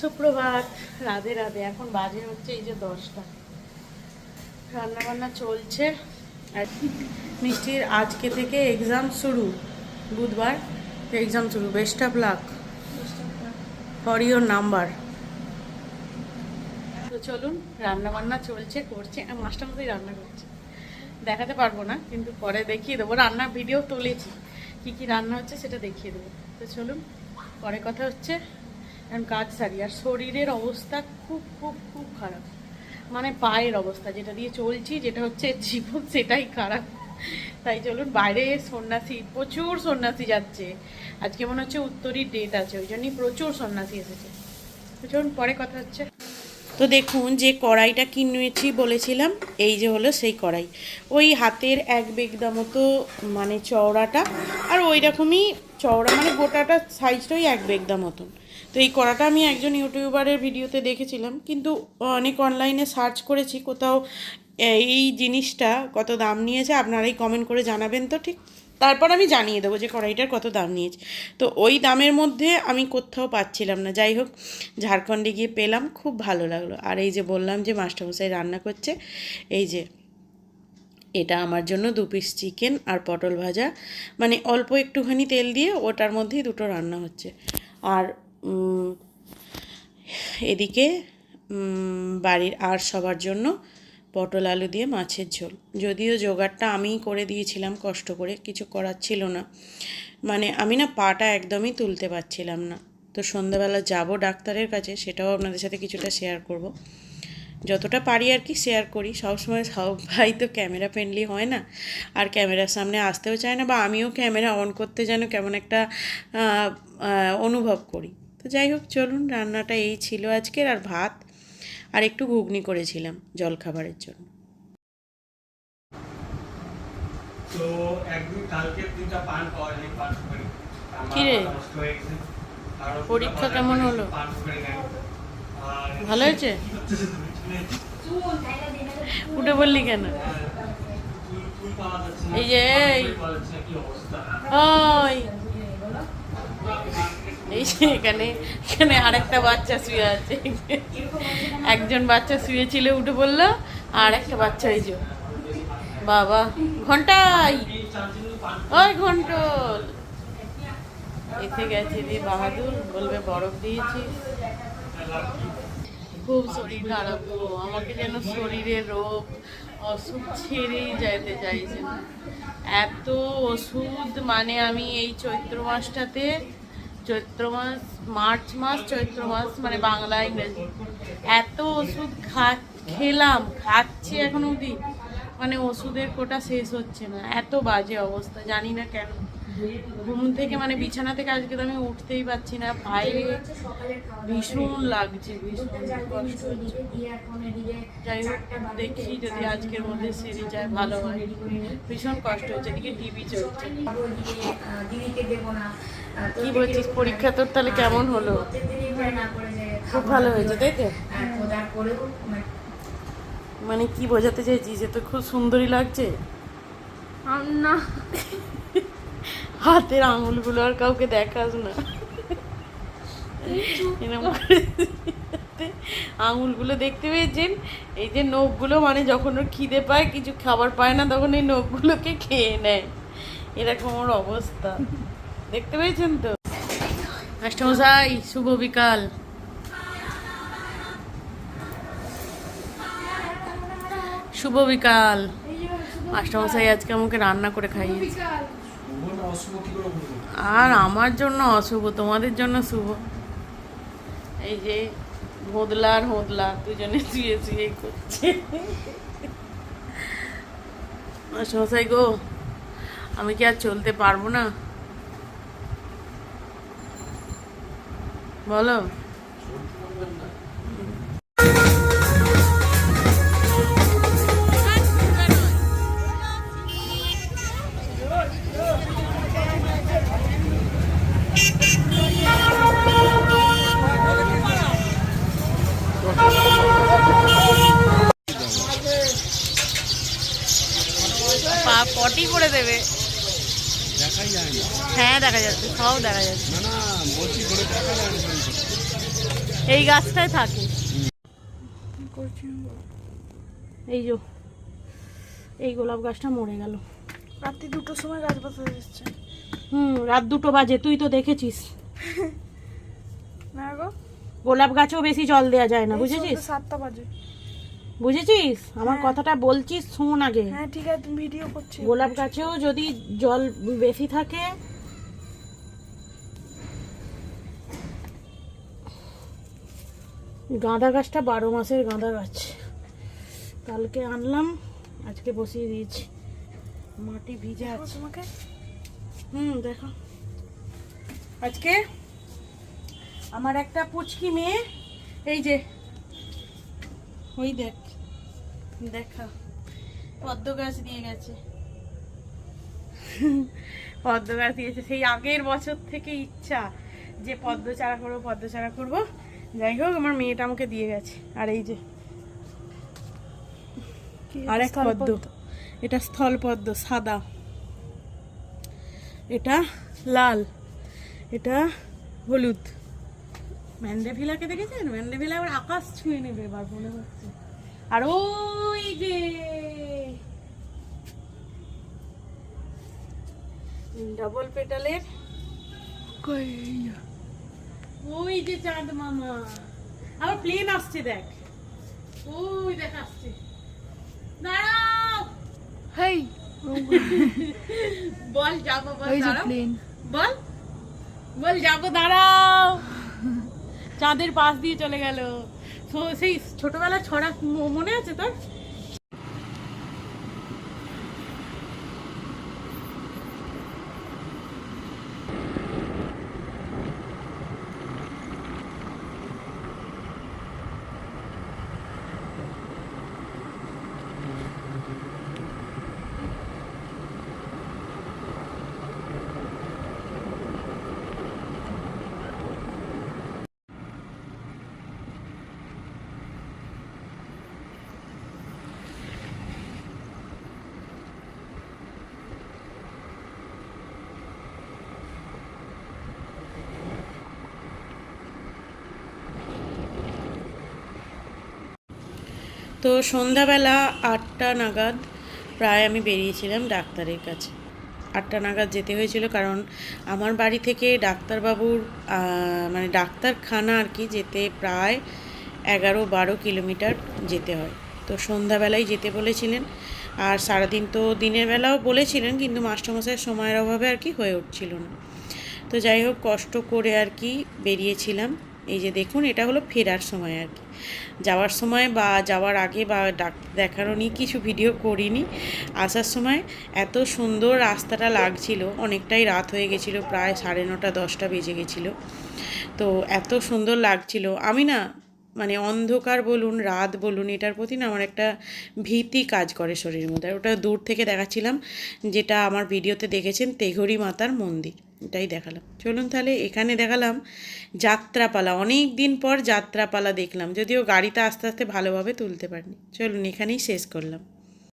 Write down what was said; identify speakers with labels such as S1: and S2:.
S1: সুপ্রভাত রাধে রাধে। এখন বাজে হচ্ছে এই যে দশটা। রান্না বান্না চলছে। আর মিষ্টির আজকে থেকে এক্সাম শুরু। বুধবার এক্সাম শুরু। Best of luck for your number তো চলুন রান্না বান্না চলছে, করছে মাস্টার মতোই রান্না করছে। দেখাতে পারব না, কিন্তু পরে দেখিয়ে দেবো। রান্নার ভিডিও তুলেছি। কি কি রান্না হচ্ছে সেটা দেখিয়ে দেবো। তো চলুন, পরে কথা হচ্ছে এখন কাজ সারি, আর শরীরের অবস্থা খুব খুব খুব খারাপ। মানে পায়ের অবস্থা, যেটা দিয়ে চলছি, যেটা হচ্ছে জীবন, সেটাই খারাপ। তাই চলুন, বাইরে সন্ন্যাসী, প্রচুর সন্ন্যাসী যাচ্ছে। আজকে মনে হচ্ছে উত্তরীর ডেট আছে, ওই জন্যই প্রচুর সন্ন্যাসী এসেছে। চলুন, পরে কথা হচ্ছে। তো দেখুন, যে কড়াইটা কিনেছি বলেছিলাম, এই যে হলো সেই কড়াই। ওই হাতের এক বেগদা মতো মানে চওড়াটা, আর ওই রকমই চওড়া মানে গোটাটা সাইজটাই এক বেগদা মতন তো এই কড়াটা আমি একজন ইউটিউবারের ভিডিওতে দেখেছিলাম। কিন্তু অনেক অনলাইনে সার্চ করেছি, কোথাও এই জিনিসটা কত দাম নিয়েছে, আপনারাই কমেন্ট করে জানাবেন তো ঠিক? তারপর আমি জানিয়ে দেবো যে কড়াইটার কত দাম নিয়েছে। তো ওই দামের মধ্যে আমি কোথাও পাচ্ছিলাম না। যাই হোক, ঝাড়খণ্ডে গিয়ে পেলাম, খুব ভালো লাগল। আর এই যে বললাম যে মাস্টারমশাই রান্না করছে, এই যে এটা আমার জন্য দু পিস চিকেন আর পটল ভাজা। মানে অল্প একটুখানি তেল দিয়ে ওটার মধ্যেই দুটো রান্না হচ্ছে। আর এদিকে বাড়ির আর সবার জন্য পটল আলু দিয়ে মাছের ঝোল। যদিও জোগাড়টা আমিই করে দিয়েছিলাম, কষ্ট করে কিছু করার ছিল না। মানে আমি না পাটা একদমই তুলতে পারছিলাম না। তো সন্ধ্যাবেলা যাব ডাক্তারের কাছে, সেটাও আপনাদের সাথে কিছুটা শেয়ার করব। যতটা পারি আর কি শেয়ার করি। সবসময় সব ভাই তো ক্যামেরা ফ্রেন্ডলি হয় না। আর ক্যামেরার সামনে আসতেও চায় না, বা আমিও ক্যামেরা অন করতে যেন কেমন একটা অনুভব করি। তো যাই হোক চলুন রান্নাটা এই ছিল আজকের আর ভাত আর একটু ঘুগনি করেছিলাম জলখাবারের জন্য।
S2: হয়ে
S1: পরীক্ষা কেমন হলো? ভালো হয়েছে? উঠে বললি কেন?
S2: না,
S1: এই যে, ওই। এই এখানে এখানে আরেকটা বাচ্চা শুয়ে আছে। একজন বাচ্চা শুয়েছিল, উঠে বলল আর একটা বাচ্চা এই বাবা, ঘন্টাই! ওই ঘন্টল! এসে গেছে রে বাহাদুর, বলবে, বরফ দিয়েছি খুব শরীর খারাপ আমাকে যেন শরীরের রোগ, অসুখ ছেড়েই যাইতে চাইছে এত ওষুধ মানে আমি এই চৈত্র মাসটাতে চৈত্র মাস মার্চ মাস চৈত্র মাস মানে বাংলা, ইংরেজি। এত ওষুধ খা, খেলাম, খাচ্ছি এখন অবধি। মানে ওষুধের কোটা শেষ হচ্ছে না। এত বাজে অবস্থা, জানি না কেন। ঘুম থেকে মানে বিছানা থেকে আজকে তো আমি উঠতেই পারছি না। পায়ে ভীষণ লাগছে যাই হোক, দেখি যদি আজকের মধ্যে সেরে যায়, ভালো হয়। ভীষণ কষ্ট হচ্ছে, এদিকে টিভি চলছে।
S3: দিদিকে দেবো না।
S1: কি বলছিস? পরীক্ষা তোর তাহলে কেমন হলো? খুব ভালো হয়েছে তাই তো? মানে কি বোঝাতে চাইছিস? যে তো খুব সুন্দরী লাগছে।
S3: না।
S1: হাতের আঙুলগুলো আর কাউকে দেখাস না। আঙুলগুলো দেখতে পেয়েছেন? এই যে নখগুলো মানে যখন ওর খিদে পায় কিছু খাবার পায় না তখন এই নখগুলোকে খেয়ে নেয়। এরকম ওর অবস্থা। দেখতে পেয়েছেন তো? মাস্টারমশাই শুভ বিকাল। শুভ বিকাল। মাস্টারমশাই আজকে আমাকে রান্না করে খাইয়েছে। আর আমার জন্য অশুভ, তোমাদের জন্য শুভ। এই যে ভোদলা আর হোদলা দুজনে শুয়ে শুয়ে করছে। মাস্টারমশাই গো, আমি কি আর চলতে পারব না? বলো। পা পটি করে দেবে। হ্যাঁ দেখা যাচ্ছে সব দেখা যাচ্ছে। এই গাছটায় থাকে। এই যে এই গোলাপ গাছটা মরে গেল।
S4: রাত্রি দুটোর সময় গাছ বাঁচতে এসছে।
S1: হুম রাত দুটো বাজে তুই তো দেখেছিস।
S4: না গো।
S1: গোলাপ গাছেও বেশি জল দেওয়া যায় না বুঝেছিস?
S4: সাতটা বাজে।
S1: বুঝেছিস? আমার কথাটা বলছিস শোন আগে।
S4: হ্যাঁ ঠিক আছে তুমি ভিডিও করছি।
S1: গোলাপ গাছেও যদি জল বেশি থাকে। গাঁদা গাছটা বারো মাসের গাঁদা গাছ। কালকে আনলাম আজকে বসিয়ে দিয়েছি। মাটি ভিজে আছে।
S4: তোমাকে।
S1: হুম দেখো। আজকে আমার একটা পুচকি মেয়ে এই যে ওই দেখ। দেখা। পদ্ম গাছ দিয়ে গেছে। পদ্ম গাছ দিয়েছে সেই আগের বছর থেকে ইচ্ছা যে পদ্ম চারা করব পদ্ম চারা করব। যাই হোক আমার মেয়েটা আমাকে দিয়ে গেছে। আর এই যে আর এক? পদ্ম। এটা স্থল পদ্ম সাদা। এটা লাল। এটা হলুদ। ম্যান্ডেভিলাকে দেখেছেন? ম্যান্ডেভিলা আবার আকাশ ছুঁয়ে নেবে এবার মনে হচ্ছে। আর ওই যে ডবল পেটালের? ওই যে চাঁদ মামা। আবার প্লেন আসছে দেখ। ওই দেখ আসছে। দাঁড়াও!
S4: হেই
S1: বল যাব বল দাঁড়াও। বল বল যাব দাঁড়াও। চাঁদের পাশ দিয়ে চলে গেল। সেই ছোটবেলার ছড়া মনে আছে তোর? তো সন্ধ্যাবেলা আটটা নাগাদ প্রায় আমি বেরিয়েছিলাম ডাক্তারের কাছে। আটটা নাগাদ যেতে হয়েছিল কারণ আমার বাড়ি থেকে ডাক্তারবাবুর মানে ডাক্তারখানা আর কি যেতে প্রায় এগারো বারো কিলোমিটার যেতে হয়। তো সন্ধ্যাবেলায় যেতে বলেছিলেন আর সারাদিন তো দিনের বেলাও বলেছিলেন কিন্তু মাস্টারমশাইয়ের সময়ের অভাবে আর কি হয়ে উঠছিল না। তো যাই হোক, কষ্ট করে আর কি বেরিয়েছিলাম। এই যে দেখুন, এটা হলো ফেরার সময় আর কি। যাওয়ার সময় বা যাওয়ার আগে বা ডাক্তার দেখানো নিয়ে কিছু ভিডিও করিনি। আসার সময় এত সুন্দর রাস্তাটা লাগছিল, অনেকটাই রাত হয়ে গেছিল, প্রায় সাড়ে নটা, দশটা বেজে গেছিল। তো এত সুন্দর লাগছিল। আমি না মানে অন্ধকার বলুন, রাত বলুন, এটার প্রতি না আমার একটা ভীতি কাজ করে শরীরের মধ্যে। ওটা দূর থেকে দেখাচ্ছিলাম, যেটা আমার ভিডিওতে দেখেছেন তেঘরি মাতার মন্দির। এটাই দেখালাম। চলুন তাহলে এখানে দেখালাম যাত্রাপালা। অনেক দিন পর যাত্রাপালা দেখলাম, যদিও গাড়িটা আস্তে আস্তে ভালোভাবে তুলতে পারিনি। চলুন এখানেই শেষ করলাম।